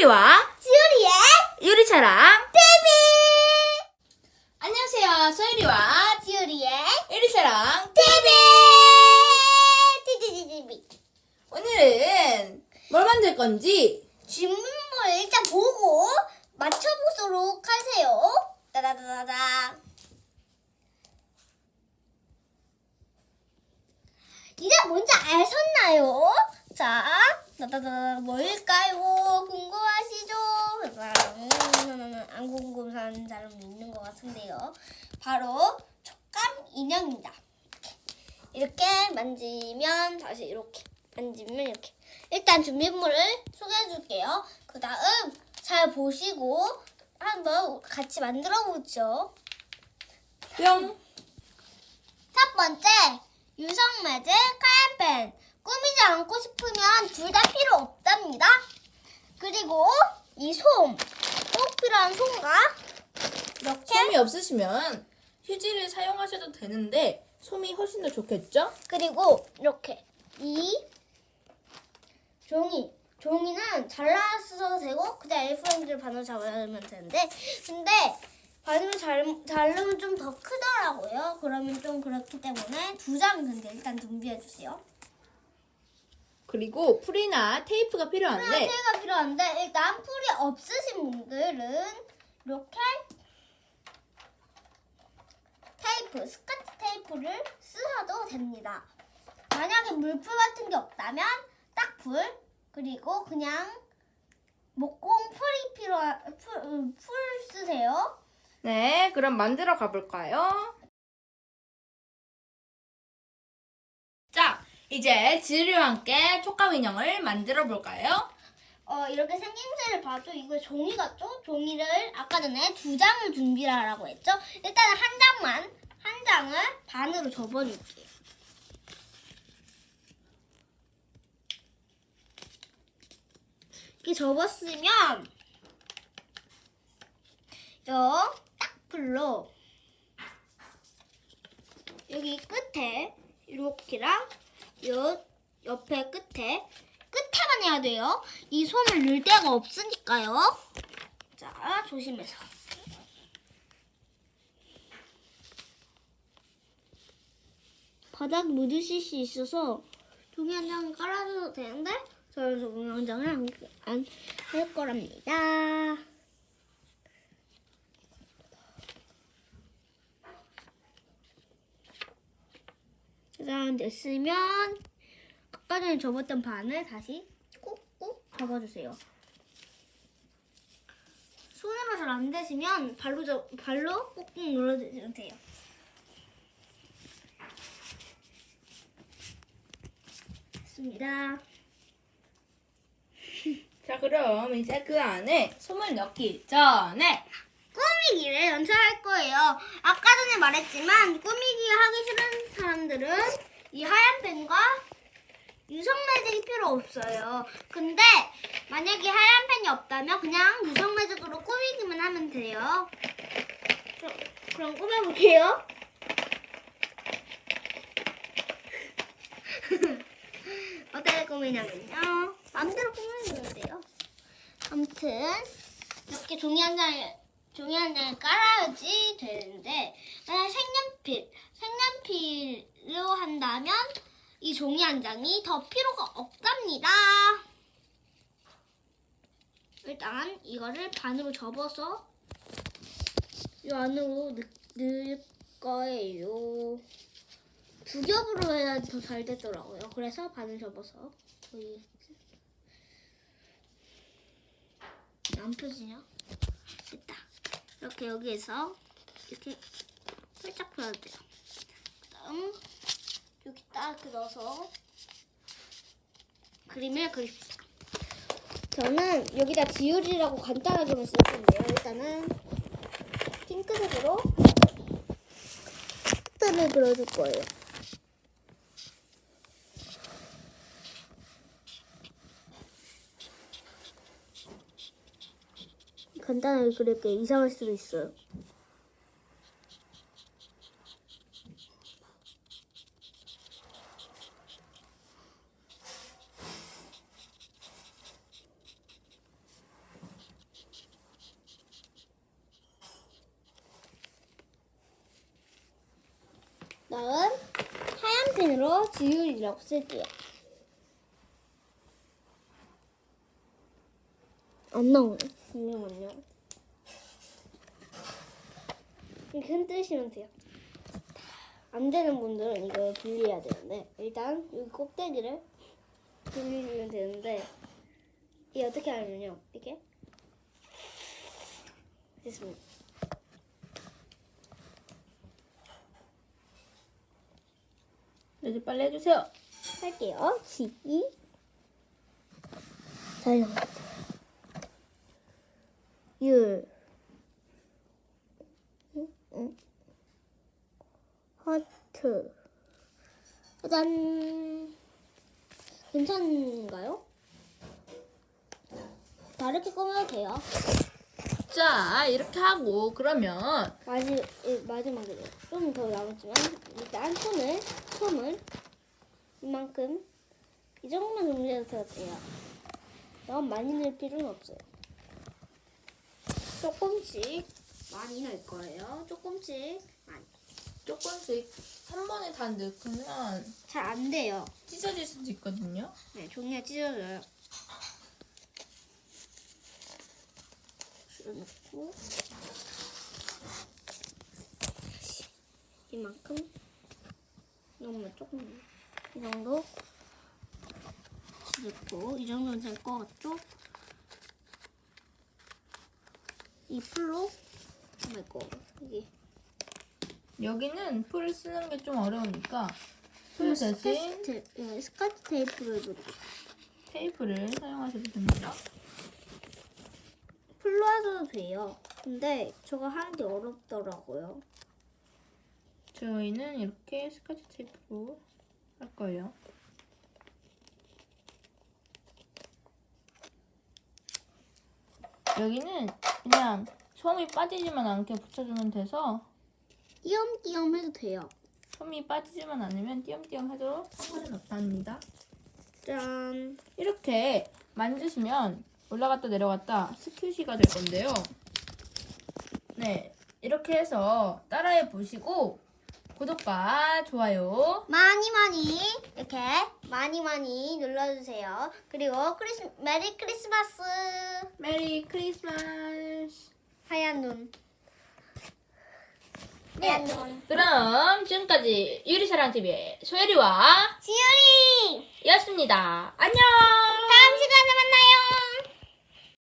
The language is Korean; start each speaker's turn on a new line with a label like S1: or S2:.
S1: 소율이와
S2: 지우리의
S1: 유리차랑
S2: TV
S1: 안녕하세요. 소율이와
S2: 지우리의
S1: 유리차랑
S2: TV TTTV
S1: 오늘은 뭘 만들 건지?
S2: 질문을 일단 보고 맞춰보도록 하세요. 따다다다다. 이제 뭔지 아셨나요? 자, 따다다다. 뭘까요? 궁금하시죠? 음, 안 궁금한 사람 있는 것 같은데요. 바로 촉감 인형입니다. 이렇게 만지면 다시 이렇게 만지면 이렇게. 일단 준비물을 소개해 줄게요. 그 다음 잘 보시고 한번 같이 만들어 보죠.
S1: 뿅.
S2: 첫 번째, 유성 매직 카얀펜. 꾸미지 않고 싶으면 둘 다 필요 없답니다. 그리고 이 솜, 꼭 필요한 솜과 이렇게?
S1: 솜이 없으시면 휴지를 사용하셔도 되는데 솜이 훨씬 더 좋겠죠?
S2: 그리고 이렇게 이 종이 종이는 잘라 써도 되고 그냥 A4용지를 반으로 잡으면 되는데 근데 반으로 잘, 자르면 좀 더 크더라고요. 그러면 좀 그렇기 때문에 두 장 근데 일단 준비해 주세요
S1: 그리고 풀이나 테이프가 필요한데
S2: 테이프가 필요한데 일단 풀이 없으신 분들은 이렇게 테이프, 스카치 테이프를 쓰셔도 됩니다. 만약에 물풀 같은 게 없다면 딱풀 그리고 그냥 목공 풀이 필요한 풀, 음, 풀 쓰세요.
S1: 네, 그럼 만들어 가볼까요? 이제 지우리와 함께 촉감 인형을 만들어 볼까요?
S2: 어, 이렇게 생김새를 봐도 이거 종이 같죠? 종이를 아까 전에 두 장을 준비하라고 했죠? 일단은 한 장만, 한 장을 반으로 접어줄게요. 이렇게 접었으면 요 딱풀로 여기 끝에 이렇게랑 요 옆에 끝에 끝에만 해야 돼요. 이 솜을 넣을 데가 없으니까요. 자, 조심해서. 바닥 묻으실 수 있어서 종이 한 장 깔아줘도 되는데 저는 종이 한 장을 안 할 거랍니다. 자, 됐으면 아까 전에 접었던 반을 다시 꾹꾹 접어주세요. 손으로 잘 안 되시면 발로 접, 발로 꾹꾹 눌러주시면 돼요. 됐습니다.
S1: 자, 그럼 이제 그 안에 솜을 넣기 전에
S2: 꾸미기를 연습할 거예요. 아까 전에 말했지만 꾸미기 하기 싫은 사람들은 이 하얀 펜과 유성 매직이 필요 없어요. 근데 만약에 하얀 펜이 없다면 그냥 유성 매직으로 꾸미기만 하면 돼요. 그럼, 그럼 꾸며볼게요. 어떻게 꾸미냐면요. 마음대로 꾸미면 돼요. 아무튼 이렇게 종이 한 장에 종이 한 장에 깔아야지 되는데 색연필 색연필로 한다면 이 종이 한 장이 더 필요가 없답니다. 일단 이거를 반으로 접어서 이 안으로 넣, 넣을 거예요. 두 겹으로 해야지 더잘 되더라고요. 그래서 반을 접어서 안 펴지냐? 됐다. 이렇게 여기에서 이렇게 살짝 펴야 돼요. 그다음 여기 딱 이렇게 넣어서 그림을 그립시다. 저는 여기다 지우리라고 간단하게만 쓸 건데요. 일단은 핑크색으로 하트를 그려줄 거예요. 간단하게 그릴게 이상할 수도 있어요. 다음 하얀 펜으로 지율이라고 쓸게요. 안 나오네. 잠시만요. 이렇게 흔드시면 돼요. 안 되는 분들은 이걸 분리해야 되는데 일단 여기 꼭대기를 분리해주면 되는데 이게 어떻게 하냐면요. 이렇게 됐습니다.
S1: 이제 빨리 해주세요.
S2: 할게요. 지. 잘. 율. 하트. 짠. 괜찮은가요? 다르게 꾸며도 돼요.
S1: 자, 이렇게 하고 그러면
S2: 마지, 예, 마지막으로 좀 더 남았지만 일단 손을 손을 이만큼 이 정도만 정리해도 돼요. 너무 많이 넣을 필요는 없어요. 조금씩 많이 넣을 거예요. 조금씩 많이.
S1: 조금씩 한 번에 다 넣으면
S2: 잘 안 돼요.
S1: 찢어질 수도 있거든요.
S2: 네, 종이가 찢어져요. 넣고 이만큼 너무 조금 이 정도 넣고 이 정도면 될것 같죠? 이 풀로 할 거. 이게
S1: 여기는 풀을 쓰는 게 좀 어려우니까 풀 대신
S2: 스카치, 테, 예, 테이프를
S1: 테이프를 사용하셔도 됩니다.
S2: 풀로 해도 돼요. 근데 저거 하는 게 어렵더라고요.
S1: 저희는 이렇게 스카치 테이프로 할 거예요. 여기는 그냥 솜이 빠지지만 않게 붙여주면 돼서
S2: 띄엄띄엄 해도 돼요.
S1: 솜이 빠지지만 않으면 띄엄띄엄 해도 상관은 없답니다.
S2: 짠.
S1: 이렇게 만드시면 올라갔다 내려갔다 스큐시가 될 건데요. 네, 이렇게 해서 따라해 보시고 구독과 좋아요
S2: 많이 많이 이렇게 많이 많이 눌러주세요. 그리고 크리스 메리 크리스마스
S1: 메리 크리스마스.
S2: 하얀 눈.
S1: 네. 그럼 지금까지 유리사랑 TV의 소혜리와
S2: 지율이
S1: 였습니다. 안녕.
S2: 다음 시간에 만나요.